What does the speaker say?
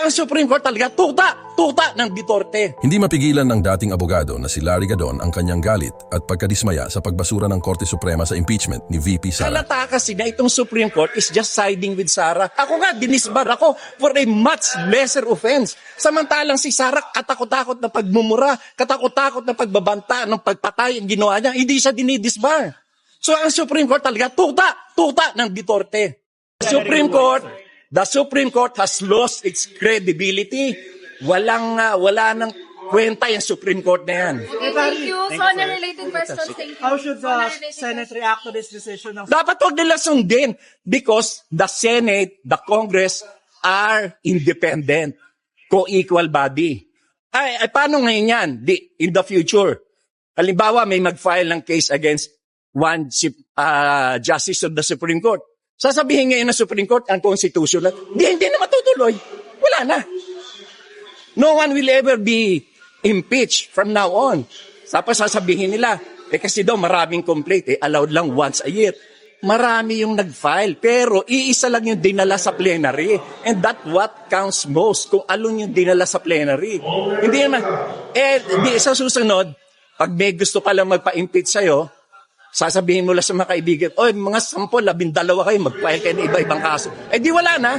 Ang Supreme Court talaga, tuta, tuta ng Duterte. Hindi mapigilan ng dating abogado na si Larry Gadon ang kanyang galit at pagkadismaya sa pagbasura ng Korte Suprema sa impeachment ni VP Sara. Halata kasi na itong Supreme Court is just siding with Sarah. Ako nga, dinisbar ako for a much lesser offense. Samantalang si Sarah, katakot-takot na pagmumura, katakot-takot na pagbabanta ng pagpatay ang ginawa niya, hindi siya dinidisbar. So ang Supreme Court talaga, tuta, tuta ng Duterte. Supreme Court, the Supreme Court has lost its credibility. Walang, ah, wala nang kwenta yung Supreme Court na yan. Okay, thank you. So, on a related question, thank you. How should the Senate react to this decision of Dapat huwag nila sundin because the Senate, the Congress are independent, co-equal body. Ay, ay paano ngayon yan Di, in the future? Halimbawa, may mag-file ng case against one ah, justice of the Supreme Court. Sasabihin ngayon ng Supreme Court, ang constitutional, di, hindi na matutuloy. Wala na. No one will ever be impeached from now on. Tapos sasabihin nila, eh kasi daw maraming complaint, eh allowed lang once a year. Marami yung nag-file, pero iisa lang yung dinala sa plenary. And that what counts most, kung alon yung dinala sa plenary. Hindi naman, eh, di sa susunod, pag may gusto palang magpa-impeach sa'yo, sasabihin mo lang sa mga kaibigan, oy, mga sampo, labindalawa kayo, mag-file kayo ng iba-ibang kaso. Eh di wala na.